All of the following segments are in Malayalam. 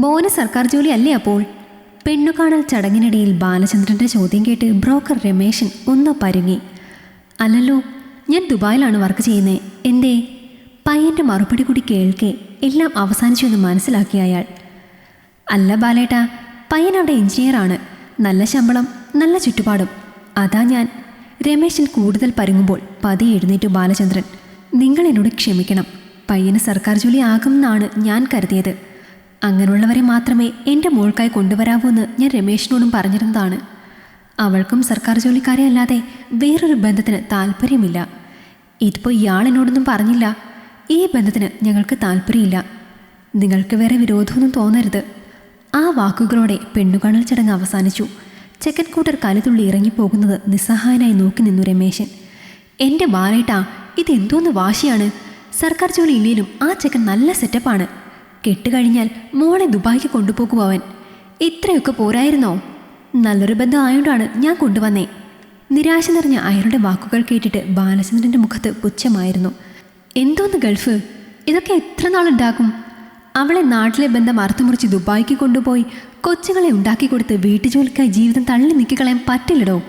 മോന് സർക്കാർ ജോലി അല്ലേ അപ്പോൾ പെണ്ണുകാണൽ ചടങ്ങിനിടയിൽ ബാലചന്ദ്രന്റെ ചോദ്യം കേട്ട് ബ്രോക്കർ രമേശൻ ഒന്ന് പരുങ്ങി. അല്ലല്ലോ ഞാൻ ദുബായിലാണ് വർക്ക് ചെയ്യുന്നത് എന്തേ? പയ്യന്റെ മറുപടി കൂടി കേൾക്കെ എല്ലാം അവസാനിച്ചു എന്ന് മനസ്സിലാക്കി അയാൾ. അല്ല ബാലേട്ടാ പയ്യൻ അവിടെ എഞ്ചിനീയറാണ് നല്ല ശമ്പളം നല്ല ചുറ്റുപാടും. അതാ ഞാൻ. രമേശൻ കൂടുതൽ പരുങ്ങുമ്പോൾ പതി എഴുന്നേറ്റു ബാലചന്ദ്രൻ. നിങ്ങൾ എന്നോട് ക്ഷമിക്കണം. പയ്യന് സർക്കാർ ജോലി ആകുമെന്നാണ് ഞാൻ കരുതിയത്. അങ്ങനെയുള്ളവരെ മാത്രമേ എന്റെ മോൾക്കായി കൊണ്ടുവരാവൂ എന്ന് ഞാൻ രമേശിനോടും പറഞ്ഞിരുന്നതാണ്. അവൾക്കും സർക്കാർ ജോലിക്കാരെ അല്ലാതെ വേറൊരു ബന്ധത്തിന് താല്പര്യമില്ല ഇതിപ്പോൾ ഇയാൾ എന്നോടൊന്നും പറഞ്ഞില്ല. ഈ ബന്ധത്തിന് ഞങ്ങൾക്ക് താല്പര്യമില്ല നിങ്ങൾക്ക് വേറെ വിരോധമൊന്നും തോന്നരുത്. ആ വാക്കുകളോടെ പെണ്ണുകാണൽ ചടങ്ങ് അവസാനിച്ചു. ചെക്കൻ കൂട്ടർ കലതുള്ളി ഇറങ്ങിപ്പോകുന്നത് നിസ്സഹായനായി നോക്കി നിന്നു രമേശൻ. എന്റെ ബാലേട്ടാ ഇതെന്തോന്ന് വാശിയാണ്? സർക്കാർ ജോലി ഇല്ലെങ്കിലും ആ ചെക്കൻ നല്ല സെറ്റപ്പാണ് കെട്ടുകഴിഞ്ഞാൽ മോളെ ദുബായിക്ക് കൊണ്ടുപോകും അവൻ. ഇത്രയൊക്കെ പോരായിരുന്നോ? നല്ലൊരു ബന്ധം ആയതുകൊണ്ടാണ് ഞാൻ കൊണ്ടുവന്നേ. നിരാശ നിറഞ്ഞ അയാളുടെ വാക്കുകൾ കേട്ടിട്ട് ബാലചന്ദ്രന്റെ മുഖത്ത് പുച്ഛമായിരുന്നു. എന്തോന്ന് ഗൾഫ്? ഇതൊക്കെ എത്ര നാളുണ്ടാക്കും അവളെ നാട്ടിലെ ബന്ധം അറുത്തുമുറിച്ച് ദുബായിക്ക് കൊണ്ടുപോയി കൊച്ചുങ്ങളെ ഉണ്ടാക്കി കൊടുത്ത് വീട്ടുജോലിക്കായി ജീവിതം തള്ളി നീക്കിക്കളയാൻ പറ്റില്ലടോ.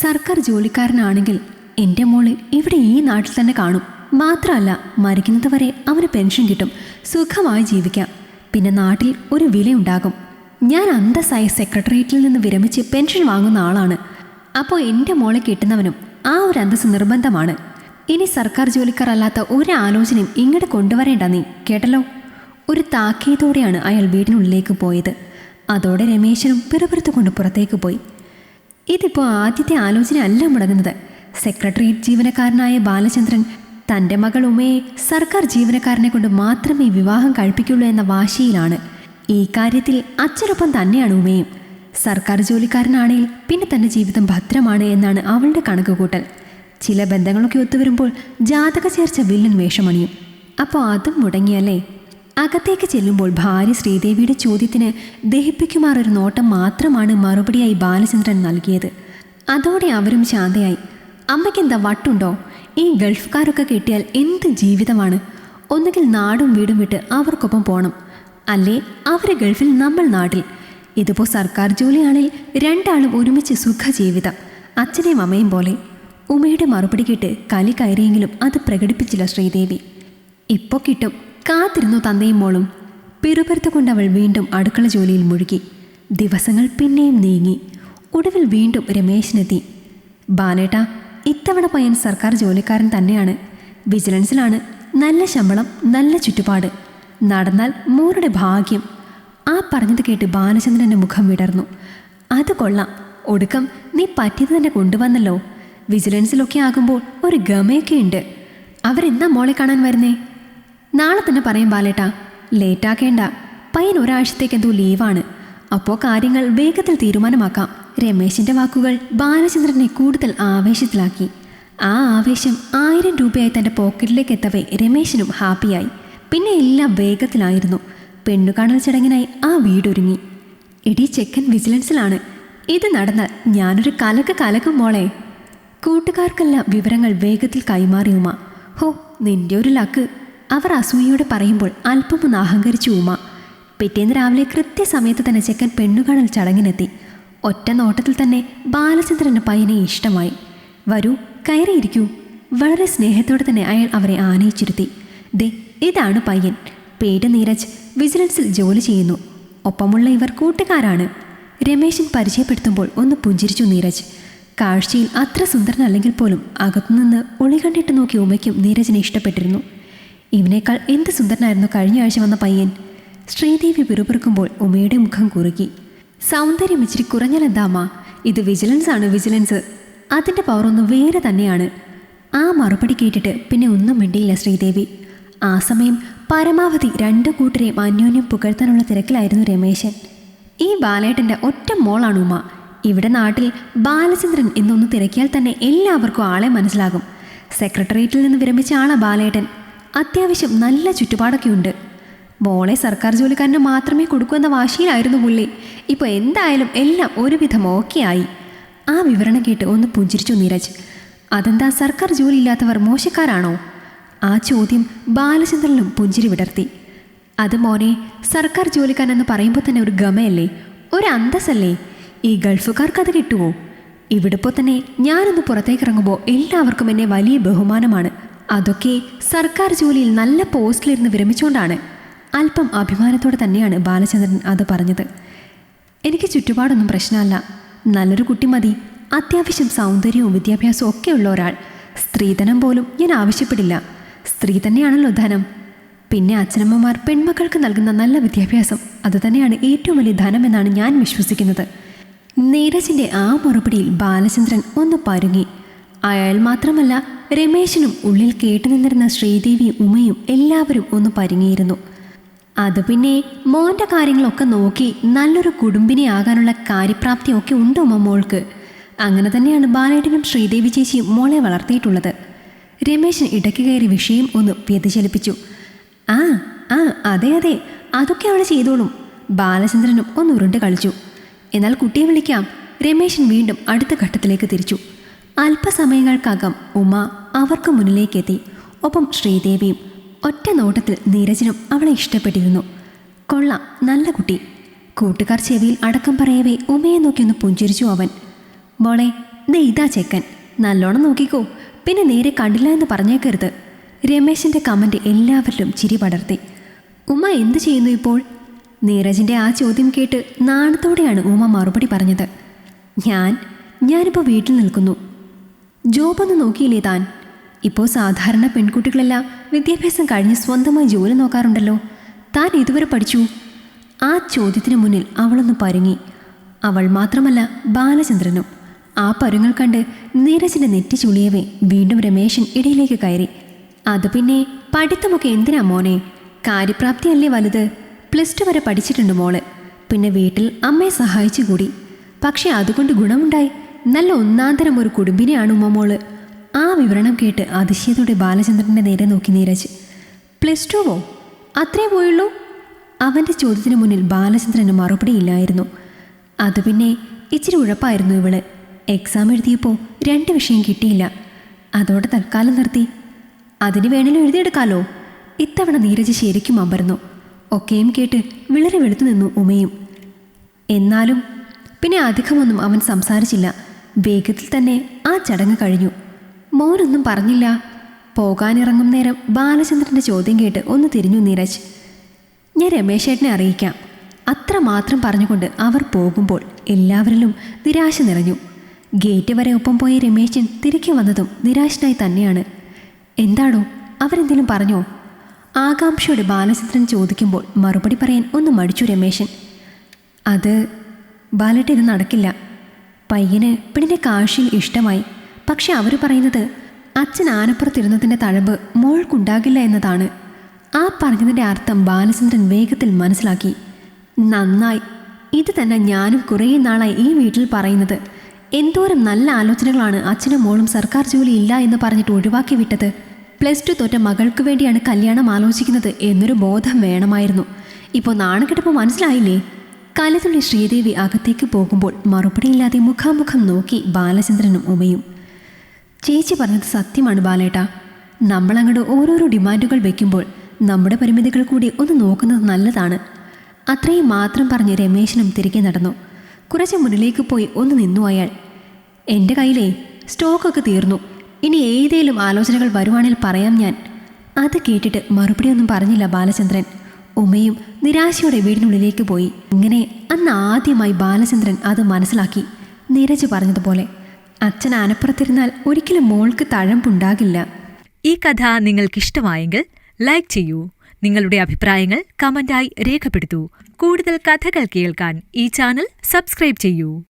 സർക്കാർ ജോലിക്കാരനാണെങ്കിൽ എന്റെ മോൾ ഇവിടെ ഈ നാട്ടിൽ തന്നെ കാണും. മാത്രമല്ല മരിക്കുന്നത് വരെ അവന് പെൻഷൻ കിട്ടും സുഖമായി ജീവിക്കാം. പിന്നെ നാട്ടിൽ ഒരു വിലയുണ്ടാകും. ഞാൻ അന്തസ്സായ സെക്രട്ടേറിയറ്റിൽ നിന്ന് വിരമിച്ച് പെൻഷൻ വാങ്ങുന്ന ആളാണ്. അപ്പോൾ എന്റെ മോളെ കിട്ടുന്നവനും ആ ഒരു അന്തസ് നിർബന്ധമാണ്. ഇനി സർക്കാർ ജോലിക്കാരല്ലാത്ത ഒരു ആലോചനയും ഇങ്ങോട്ട് കൊണ്ടുവരേണ്ട നീ കേട്ടല്ലോ? ഒരു താക്കീതോടെയാണ് അയാൾ വീടിനുള്ളിലേക്ക് പോയത്. അതോടെ രമേശനും പിറുപിറുത്തുകൊണ്ട് പുറത്തേക്ക് പോയി. ഇതിപ്പോൾ ആദ്യത്തെ ആലോചന അല്ല മുടങ്ങുന്നത്. സെക്രട്ടേറിയറ്റ് ജീവനക്കാരനായ ബാലചന്ദ്രൻ തന്റെ മകൾ ഉമയെ സർക്കാർ ജീവനക്കാരനെ കൊണ്ട് മാത്രമേ വിവാഹം കഴിപ്പിക്കുള്ളൂ എന്ന വാശിയിലാണ്. ഈ കാര്യത്തിൽ അച്ഛനൊപ്പം തന്നെയാണ് ഉമയും സർക്കാർ ജോലിക്കാരനാണെങ്കിൽ പിന്നെ തന്റെ ജീവിതം ഭദ്രമാണ് എന്നാണ് അവളുടെ കണക്കുകൂട്ടൽ. ചില ബന്ധങ്ങളൊക്കെ ഒത്തുവരുമ്പോൾ ജാതക ചേർച്ച വില്ലൻ വേഷമണിയും. അപ്പോൾ അതും മുടങ്ങിയല്ലേ? അകത്തേക്ക് ചെല്ലുമ്പോൾ ഭാര്യ ശ്രീദേവിയുടെ ചോദ്യത്തിന് ദഹിപ്പിക്കുമാറൊരു നോട്ടം മാത്രമാണ് മറുപടിയായി ബാലചന്ദ്രൻ നൽകിയത്. അതോടെ അവരും ശാന്തയായി. അമ്മയ്ക്കെന്താ വട്ടുണ്ടോ? ഈ ഗൾഫുകാരൊക്കെ കിട്ടിയാൽ എന്ത് ജീവിതമാണ്? ഒന്നുകിൽ നാടും വീടും വിട്ട് അവർക്കൊപ്പം പോകണം അല്ലേ അവരെ ഗൾഫിൽ നമ്മൾ നാട്ടിൽ. ഇതിപ്പോൾ സർക്കാർ ജോലിയാണെങ്കിൽ രണ്ടാളും ഒരുമിച്ച് സുഖജീവിതം. അച്ഛനെയും അമ്മയും പോലെ. ഉമയുടെ മറുപടി കേട്ട് കലി കയറിയെങ്കിലും അത് പ്രകടിപ്പിച്ചില്ല ശ്രീദേവി. ഇപ്പോൾ കിട്ടും. കാത്തിരുന്നു തന്തയും മോളും. അവൾ വീണ്ടും അടുക്കള ജോലിയിൽ മുഴുകി. ദിവസങ്ങൾ പിന്നെയും നീങ്ങി. ഒടുവിൽ വീണ്ടും രമേശിനെത്തി. ബാലേട്ട ഇത്തവണ പയ്യൻ സർക്കാർ ജോലിക്കാരൻ തന്നെയാണ്. വിജിലൻസിലാണ് നല്ല ശമ്പളം നല്ല ചുറ്റുപാട്. നടന്നാൽ മോരുടെ ഭാഗ്യം. ആ പറഞ്ഞത് കേട്ട് ബാലചന്ദ്രന്റെ മുഖം വിടർന്നു. അത് കൊള്ളാം. ഒടുക്കം നീ പറ്റിയത് തന്നെ കൊണ്ടുവന്നല്ലോ. വിജിലൻസിലൊക്കെ ആകുമ്പോൾ ഒരു ഗമയൊക്കെ ഉണ്ട്. അവരെന്നാ മോളെ കാണാൻ വരുന്നേ? നാളെ തന്നെ പറയും ബാലേട്ടാ. ലേറ്റാക്കേണ്ട. പയ്യൻ ഒരാഴ്ചത്തേക്ക് എന്തോ ലീവാണ്. അപ്പോൾ കാര്യങ്ങൾ വേഗത്തിൽ തീരുമാനമാക്കാം. രമേശിന്റെ വാക്കുകൾ ബാലചന്ദ്രനെ കൂടുതൽ ആവേശത്തിലാക്കി. ആ ആവേശം ആയിരം രൂപയായി തന്റെ പോക്കറ്റിലേക്ക് എത്തവേ രമേശിനും ഹാപ്പിയായി. പിന്നെ എല്ലാം വേഗത്തിലായിരുന്നു. പെണ്ണുകാണൽ ചടങ്ങിനായി ആ വീടൊരുങ്ങി. എടി ചെക്കൻ വിജിലൻസിലാണ്. ഇത് നടന്നാൽ ഞാനൊരു കലക്ക് കലക്കും മോളെ. കൂട്ടുകാർക്കെല്ലാം വിവരങ്ങൾ വേഗത്തിൽ കൈമാറി ഉമ. ഹോ നിന്റെ ഒരു ലക്ക്. അവർ അസൂയയോടെ പറയുമ്പോൾ അല്പമൊന്ന് അഹങ്കരിച്ചു ഉമ. പിറ്റേന്ന് രാവിലെ കൃത്യസമയത്ത് തന്നെ ചെക്കൻ പെണ്ണുകാണൽ ചടങ്ങിനെത്തി. ഒറ്റ നോട്ടത്തിൽ തന്നെ ബാലചന്ദ്രന് പയ്യനെ ഇഷ്ടമായി. വരൂ കയറിയിരിക്കൂ. വളരെ സ്നേഹത്തോടെ തന്നെ അയാൾ അവരെ ആനയിച്ചിരുത്തി. ദേ ഇതാണ് പയ്യൻ. പേര് നീരജ്. വിജിലൻസിൽ ജോലി ചെയ്യുന്നു. ഒപ്പമുള്ള ഇവർ കൂട്ടുകാരാണ്. രമേശൻ പരിചയപ്പെടുത്തുമ്പോൾ ഒന്ന് പുഞ്ചിരിച്ചു നീരജ്. കാഴ്ചയിൽ അത്ര സുന്ദരനല്ലെങ്കിൽ പോലും അകത്തുനിന്ന് ഒളികണ്ടിട്ട് നോക്കി ഉമയ്ക്കും നീരജിനെ ഇഷ്ടപ്പെട്ടിരുന്നു. ഇവനേക്കാൾ എന്ത് സുന്ദരനായിരുന്നു കഴിഞ്ഞ ആഴ്ച വന്ന പയ്യൻ. ശ്രീദേവി പിറുപിറുക്കുമ്പോൾ ഉമയുടെ മുഖം കുറുകി. സൗന്ദര്യം ഇച്ചിരി കുറഞ്ഞലെന്താമ്മ ഇത് വിജിലൻസ് ആണ് വിജിലൻസ് അതിന്റെ ഒന്ന് വേറെ തന്നെയാണ്. ആ മറുപടി കേട്ടിട്ട് പിന്നെ ഒന്നും മിണ്ടിയില്ല ശ്രീദേവി. ആ സമയം പരമാവധി രണ്ടു കൂട്ടരെയും അന്യോന്യം പുകഴ്ത്താനുള്ള തിരക്കിലായിരുന്നു രമേശൻ. ഈ ബാലേട്ടന്റെ ഒറ്റ മോളാണ് ഉമ ഇവിടെ നാട്ടിൽ ബാലചന്ദ്രൻ എന്നൊന്ന് തിരക്കിയാൽ തന്നെ എല്ലാവർക്കും ആളെ മനസ്സിലാകും. സെക്രട്ടേറിയറ്റിൽ നിന്ന് വിരമിച്ച ആളാ ബാലേട്ടൻ. അത്യാവശ്യം നല്ല ചുറ്റുപാടൊക്കെ ഉണ്ട്. മോളെ സർക്കാർ ജോലിക്കാരന് മാത്രമേ കൊടുക്കൂ എന്ന വാശിയിലായിരുന്നു പുള്ളി. ഇപ്പോൾ എന്തായാലും എല്ലാം ഒരുവിധം ഓക്കെ ആയി. ആ വിവരണം കേട്ട് ഒന്ന് പുഞ്ചിരിച്ചു നീരജ്. അതെന്താ സർക്കാർ ജോലി ഇല്ലാത്തവർ മോശക്കാരാണോ? ആ ചോദ്യം ബാലചന്ദ്രനും പുഞ്ചിരി വിടർത്തി. അത് മോനെ സർക്കാർ ജോലിക്കാരെന്ന് പറയുമ്പോൾ തന്നെ ഒരു ഗമയല്ലേ? ഒരു അന്തസ്സല്ലേ? ഈ ഗൾഫുകാർക്ക് അത് കിട്ടുമോ ഇവിടിപ്പോൾ തന്നെ ഞാനൊന്ന് പുറത്തേക്ക് ഇറങ്ങുമ്പോൾ എല്ലാവർക്കും എന്നെ വലിയ ബഹുമാനമാണ്. അതൊക്കെ സർക്കാർ ജോലിയിൽ നല്ല പോസ്റ്റിലിരുന്ന് വിരമിച്ചുകൊണ്ടാണ് അല്പം അഭിമാനത്തോടെ തന്നെയാണ് ബാലചന്ദ്രൻ അത് പറഞ്ഞത്. എനിക്ക് ചുറ്റുപാടൊന്നും പ്രശ്നമല്ല. നല്ലൊരു കുട്ടി മതി. അത്യാവശ്യം സൗന്ദര്യവും വിദ്യാഭ്യാസവും ഉള്ള ഒരാൾ. സ്ത്രീധനം പോലും ഞാൻ ആവശ്യപ്പെടില്ല. സ്ത്രീ തന്നെയാണല്ലോ ധനം. പിന്നെ അച്ഛനമ്മമാർ പെൺമക്കൾക്ക് നൽകുന്ന നല്ല വിദ്യാഭ്യാസം അതുതന്നെയാണ് ഏറ്റവും വലിയ ധനം എന്നാണ് ഞാൻ വിശ്വസിക്കുന്നത്. നീരജിന്റെ ആ മറുപടിയിൽ ബാലചന്ദ്രൻ ഒന്ന് പരുങ്ങി. അയാൾ മാത്രമല്ല രമേശനും ഉള്ളിൽ കേട്ടുനിന്നിരുന്ന ശ്രീദേവിയും ഉമയും എല്ലാവരും ഒന്ന് പരുങ്ങിയിരുന്നു. അത് പിന്നെ മോന്റെ കാര്യങ്ങളൊക്കെ നോക്കി നല്ലൊരു കുടുംബിനി ആകാനുള്ള കാര്യപ്രാപ്തിയൊക്കെ ഉണ്ട് ഉമ്മ മോൾക്ക്? അങ്ങനെ തന്നെയാണ് ബാലേട്ടനും ശ്രീദേവി ചേച്ചിയും മോളെ വളർത്തിയിട്ടുള്ളത്. രമേശൻ ഇടയ്ക്ക് കയറി വിഷയം ഒന്ന് വ്യതിചലിപ്പിച്ചു. ആ ആ അതെ അതെ അതൊക്കെ അവൾ ചെയ്തോളും. ബാലചന്ദ്രനും ഒന്ന് ഉരുണ്ട് കളിച്ചു. എന്നാൽ കുട്ടിയെ വിളിക്കാം. രമേശൻ വീണ്ടും അടുത്ത ഘട്ടത്തിലേക്ക് തിരിച്ചു. അല്പസമയങ്ങൾക്കകം ഉമ അവർക്ക് മുന്നിലേക്കെത്തി. ഒപ്പം ശ്രീദേവിയും ഒറ്റ നോട്ടത്തിൽ നീരജനും അവളെ ഇഷ്ടപ്പെട്ടിരുന്നു. കൊള്ളാം നല്ല കുട്ടി. കൂട്ടുകാർ ചെവിയിൽ അടക്കം പറയവേ ഉമയെ നോക്കിയൊന്ന് പുഞ്ചിരിച്ചു അവൻ. മോളെ ദേ ഇതാ ചെക്കൻ. നല്ലോണം നോക്കിക്കോ. പിന്നെ നേരെ കണ്ടില്ല എന്ന് പറഞ്ഞേക്കരുത്. രമേശിന്റെ കമന്റ് എല്ലാവരിലും ചിരി പടർത്തി. ഉമ്മ എന്ത് ചെയ്യുന്നു ഇപ്പോൾ? നീരജിന്റെ ആ ചോദ്യം കേട്ട് നാണത്തോടെയാണ് ഉമ്മ മറുപടി പറഞ്ഞത്. ഞാൻ ഞാനിപ്പോൾ വീട്ടിൽ നിൽക്കുന്നു. ജോബൊന്നും നോക്കിയില്ലേ താൻ? ഇപ്പോൾ സാധാരണ പെൺകുട്ടികളെല്ലാം വിദ്യാഭ്യാസം കഴിഞ്ഞ് സ്വന്തമായി ജോലി നോക്കാറുണ്ടല്ലോ. താൻ ഇതുവരെ പഠിച്ചു? ആ ചോദ്യത്തിന് മുന്നിൽ അവളൊന്ന് പരുങ്ങി. അവൾ മാത്രമല്ല ബാലചന്ദ്രനും. ആ പരുങ്ങൾ കണ്ട് നീരജിന്റെ നെറ്റി ചുളിയവേ വീണ്ടും രമേശൻ ഇടയിലേക്ക് കയറി. അത് പിന്നെ പഠിത്തമൊക്കെ എന്തിനാ മോനെ? കാര്യപ്രാപ്തിയല്ലേ വലുത്? പ്ലസ് ടു വരെ പഠിച്ചിട്ടുണ്ട് മോൾ. പിന്നെ വീട്ടിൽ അമ്മയെ സഹായിച്ചു കൂടി. പക്ഷെ അതുകൊണ്ട് ഗുണമുണ്ടായി. നല്ല ഒന്നാന്തരം ഒരു കുടുംബിനെയാണ് ഉമ്മമോൾ ആ വിവരണം കേട്ട് അതിശയത്തോടെ ബാലചന്ദ്രന്റെ നേരെ നോക്കി നീരജ്. പ്ലസ് ടുവോ അത്രേ പോയുള്ളൂ? അവന്റെ ചോദ്യത്തിന് മുന്നിൽ ബാലചന്ദ്രന് മറുപടിയില്ലായിരുന്നു അത് പിന്നെ ഇച്ചിരി ഉഴപ്പായിരുന്നു ഇവൾ. എക്സാം എഴുതിയപ്പോൾ രണ്ട് വിഷയം കിട്ടിയില്ല. അതോടെ തൽക്കാലം നിർത്തി. അതിന് വേണേലും എഴുതിയെടുക്കാലോ? ഇത്തവണ നീരജ് ശരിക്കും അമ്പരന്നു ഒക്കെയും കേട്ട് വിളറി വെളുത്തു നിന്നു ഉമയും. എന്നാലും പിന്നെ അധികമൊന്നും അവൻ സംസാരിച്ചില്ല. വേഗത്തിൽ തന്നെ ആ ചടങ്ങ് കഴിഞ്ഞു. മോനൊന്നും പറഞ്ഞില്ല. പോകാനിറങ്ങും നേരം ബാലചന്ദ്രന്റെ ചോദ്യം കേട്ട് ഒന്ന് തിരിഞ്ഞു നീരജ്. ഞാൻ രമേശേട്ടനെ അറിയിക്കാം. അത്ര മാത്രം പറഞ്ഞുകൊണ്ട് അവർ പോകുമ്പോൾ എല്ലാവരിലും നിരാശ നിറഞ്ഞു. ഗേറ്റ് വരെ ഒപ്പം പോയ രമേശൻ തിരികെ വന്നതും നിരാശനായി തന്നെയാണ്. എന്താണോ? അവരെന്തെങ്കിലും പറഞ്ഞോ? ആകാംക്ഷയോടെ ബാലചന്ദ്രൻ ചോദിക്കുമ്പോൾ മറുപടി പറയാൻ ഒന്ന് മടിച്ചു രമേശൻ. അത് ബാലട്ട് ഇത് നടക്കില്ല. പയ്യന് പെണ്ണിന്റെ കാഴ്ചയിൽ ഇഷ്ടമായി. പക്ഷെ അവർ പറയുന്നത് അച്ഛൻ ആനപ്പുറത്തിരുന്നതിന്റെ തഴമ്പ് മോൾക്കുണ്ടാകില്ല എന്നതാണ്. ആ പറഞ്ഞതിന്റെ അർത്ഥം ബാലചന്ദ്രൻ വേഗത്തിൽ മനസ്സിലാക്കി. നന്നായി. ഇത് തന്നെ ഞാനും കുറേ നാളായി ഈ വീട്ടിൽ പറയുന്നത്. എന്തോരം നല്ല ആലോചനകളാണ് അച്ഛനും മോളും സർക്കാർ ജോലി ഇല്ല എന്ന് പറഞ്ഞിട്ട് ഒഴിവാക്കി വിട്ടത്. പ്ലസ് ടു തോറ്റ മകൾക്ക് വേണ്ടിയാണ് കല്യാണം ആലോചിക്കുന്നത് എന്നൊരു ബോധം വേണമായിരുന്നു. ഇപ്പോൾ നാണക്കെട്ടപ്പോൾ മനസ്സിലായില്ലേ? കലതുള്ളി ശ്രീദേവി അകത്തേക്ക് പോകുമ്പോൾ മറുപടിയില്ലാതെ മുഖാമുഖം നോക്കി ബാലചന്ദ്രനും ഉമയും. ചേച്ചി പറഞ്ഞത് സത്യമാണ് ബാലേട്ട. നമ്മളങ്ങോട്ട് ഓരോരോ ഡിമാൻഡുകൾ വെക്കുമ്പോൾ നമ്മുടെ പരിമിതികൾ കൂടി ഒന്ന് നോക്കുന്നത് നല്ലതാണ്. അത്രയും മാത്രം പറഞ്ഞ് രമേശനും തിരികെ നടന്നു. കുറച്ച് മുന്നിലേക്ക് പോയി ഒന്ന് നിന്നു അയാൾ. എന്റെ കയ്യിലേ സ്റ്റോക്കൊക്കെ തീർന്നു. ഇനി ഏതേലും ആലോചനകൾ വരുവാണെങ്കിൽ പറയാം ഞാൻ. അത് കേട്ടിട്ട് മറുപടിയൊന്നും പറഞ്ഞില്ല ബാലചന്ദ്രൻ. ഉമയും നിരാശയോടെ വീടിനുള്ളിലേക്ക് പോയി. ഇങ്ങനെ അന്ന് ആദ്യമായി ബാലചന്ദ്രൻ അത് മനസ്സിലാക്കി. നിരജ് പറഞ്ഞതുപോലെ. അച്ഛൻ ആനപ്പുറത്തിരുന്നാൽ ഒരിക്കലും മോൾക്ക് തഴമ്പുണ്ടാകില്ല. ഈ കഥ നിങ്ങൾക്കിഷ്ടമായെങ്കിൽ ലൈക്ക് ചെയ്യൂ. നിങ്ങളുടെ അഭിപ്രായങ്ങൾ കമന്റായി രേഖപ്പെടുത്തൂ. കൂടുതൽ കഥകൾ കേൾക്കാൻ ഈ ചാനൽ സബ്സ്ക്രൈബ് ചെയ്യൂ.